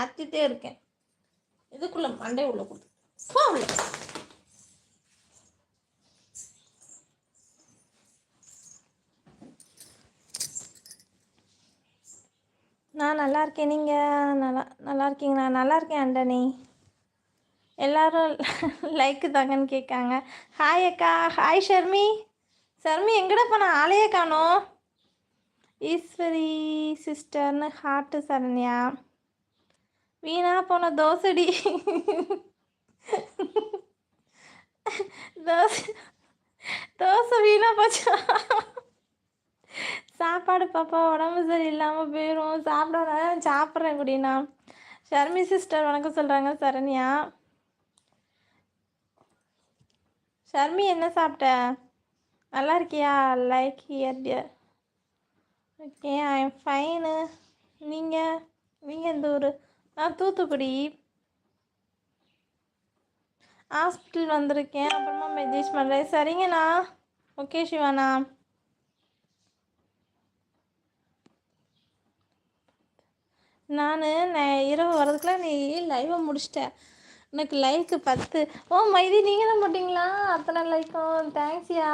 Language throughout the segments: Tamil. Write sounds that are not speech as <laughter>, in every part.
பார்த்துட்டே இருக்கேன். இதுக்குள்ள மண்டை உள்ள கொடுத்து உள்ள. நான் நல்லா இருக்கேன். நீங்கள் நல்லா நல்லா இருக்கீங்களா நல்லா இருக்கேன் ஆண்டனி. எல்லாரும் <laughs> லைக்கு தாங்கன்னு கேட்காங்க. ஹாய் அக்கா. ஹாய் ஷர்மி. ஷர்மி எங்கடா போன? ஆளையே காணும். ஈஸ்வரி சிஸ்டர்னு ஹார்ட்டு சரண்யா. வீணா போன தோசடி. தோசை தோசை வீணா போச்சா? சாப்பாடு பாப்பா உடம்பு சரியில்லாமல் போயிடும் சாப்பிட சாப்பிட்றேன் குடினா. ஷர்மி சிஸ்டர் வணக்கம் சொல்கிறாங்க சரண்யா. ஷர்மி என்ன சாப்பிட்ட? நல்லா இருக்கியா? Like here dear okay I am fine நீங்கள் நீங்கள் எந்த ஊர்? நான் தூத்துக்குடி. ஹாஸ்பிட்டல் வந்திருக்கேன். அப்புறமா மெசேஜ் பண்ணுறேன் சரிங்கண்ணா. ஓகே சிவாண்ணா. நான் நான் இரவு வரதுக்குலாம் நீ லைவை முடிச்சிட்டேன். எனக்கு லைக்கு பத்து. ஓ மைதி நீங்கள் தான் போட்டிங்களா? அத்தனை லைக்கும் தேங்க்ஸ்யா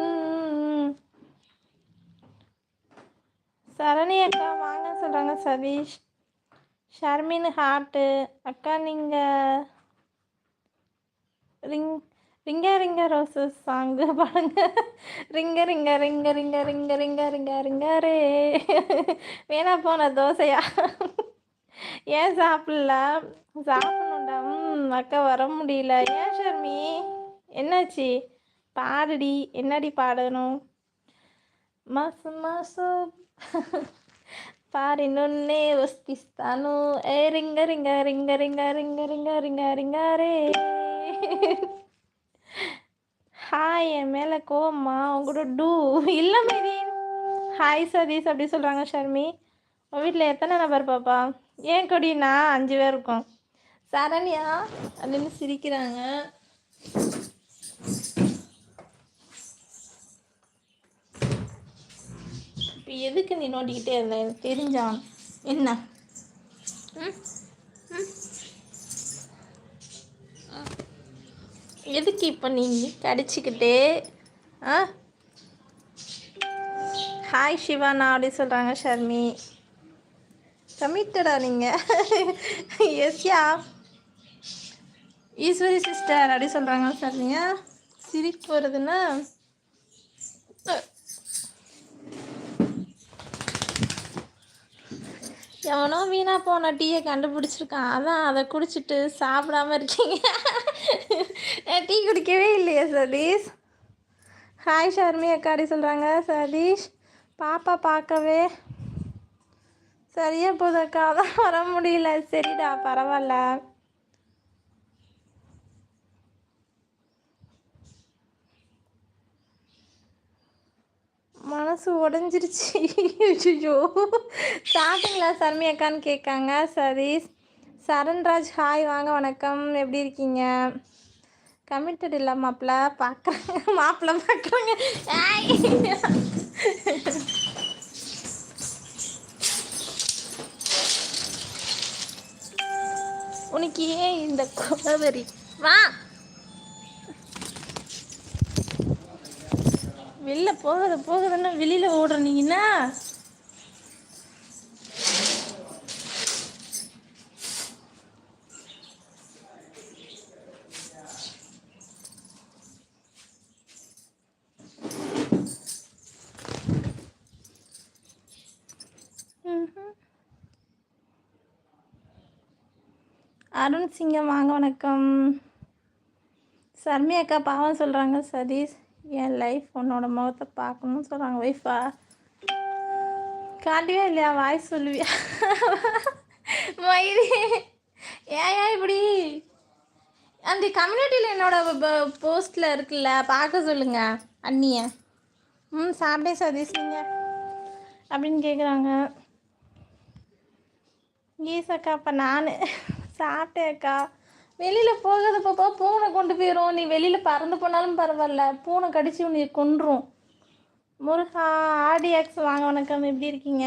ம். சரணி அக்கா வாங்க சொல்கிறாங்க சதீஷ். ஷர்மின் ஹார்ட்டு அக்கா நீங்கள் ring ring a ring a roses song பாடுங்க. Ring a ring a ring a ring a ring a ring a ring a ரிங்க ரே. வேணா போன தோசையா? ஏன் சாப்பிடல? சாப்பிடணும்டா. ம் அக்கா வர முடியல. ஏன் ஷர்மி? என்னாச்சு? பாடுடி. என்னடி பாடணும்? మాసు Pari nonne vastistanu e ring a ring a ring a ring a ring a ring a ring a ring a re hi என் மேலே கோவம்மா உங்களோட டூ இல்லை மேரி ஹாய் சதீஷ். அப்படி சொல்கிறாங்க ஷர்மி. உன் வீட்டில் எத்தனை நபர் பாப்பா? ஏன் கொடினா அஞ்சு பேர் இருக்கும். சரண்யா அப்படின்னு சிரிக்கிறாங்க. எதுக்கு நீ நோண்டிக்கிட்டே இருந்த? எனக்கு தெரிஞ்சான் என்ன? எதுக்கு இப்போ நீ கடிச்சிக்கிட்டே? ஆ? ஹாய் சிவானா அப்படி சொல்கிறாங்க ஷர்மி. கமிட்டடா நீங்கள் எஸ்யா ஈஸ்வரி சிஸ்டர் அப்படி சொல்கிறாங்க ஷர்மியா. சிரிப்பு வருதுன்னா? எவனோ வீணா போன டீயை கண்டுபிடிச்சிருக்கான். அதான் அதை குடிச்சிட்டு சாப்பிடாம இருக்கீங்க. டீ குடிக்கவே இல்லையா சதீஷ். ஹாய் ஷர்மி அக்காடி சொல்கிறாங்க சதீஷ் பாப்பா பார்க்கவே சரியா போதக்கா அதான் வர முடியல. சரிடா பரவாயில்ல. மனசு உடஞ்சிருச்சு. ஐயோ சாப்பிட்டீங்களா சர்மி அக்கான்னு கேட்காங்க. சதீஷ் சரண்ராஜ் ஹாய் வாங்க வணக்கம். எப்படி இருக்கீங்க? கமிட்டட் இல்லை மாப்பிள்ள. பார்க்குறாங்க மாப்பிள்ள பார்க்குறாங்க உனக்கு ஏன் இந்த கொலவரி வா. வெளில போகுது போகுதுன்னா வெளியில ஓடுற நீங்கன்னா அருண் சிங்கம் வாங்க வணக்கம். சர்மி அக்கா பாவம் சொல்கிறாங்க சதீஷ். என் லைஃப் உன்னோட முகத்தை பார்க்கணும்னு சொல்கிறாங்க ஒய்ஃபா காட்டுவே இல்லையா? வாய் சொல்லுவியா? மயிரி ஏன் ஏன் இப்படி? அந்த கம்யூனிட்டியில் என்னோட போஸ்ட்டில் இருக்குல்ல பார்க்க சொல்லுங்க அண்ணிய. ம் சாப்பிட்டே சதீஷ் நீங்கள் அப்படின்னு கேட்குறாங்க ஈசக்கா அப்போ நான்? சாப்பிட்டேக்கா வெளியில் போகாத பாப்பா பூனை கொண்டு போயிடும் நீ வெளியில் பறந்து போனாலும் பரவாயில்ல. பூனை கடிச்சு உன்னை கொன்றும். முருகா ஆடி ஆக்ஸ் வாங்க வணக்கம். எப்படி இருக்கீங்க?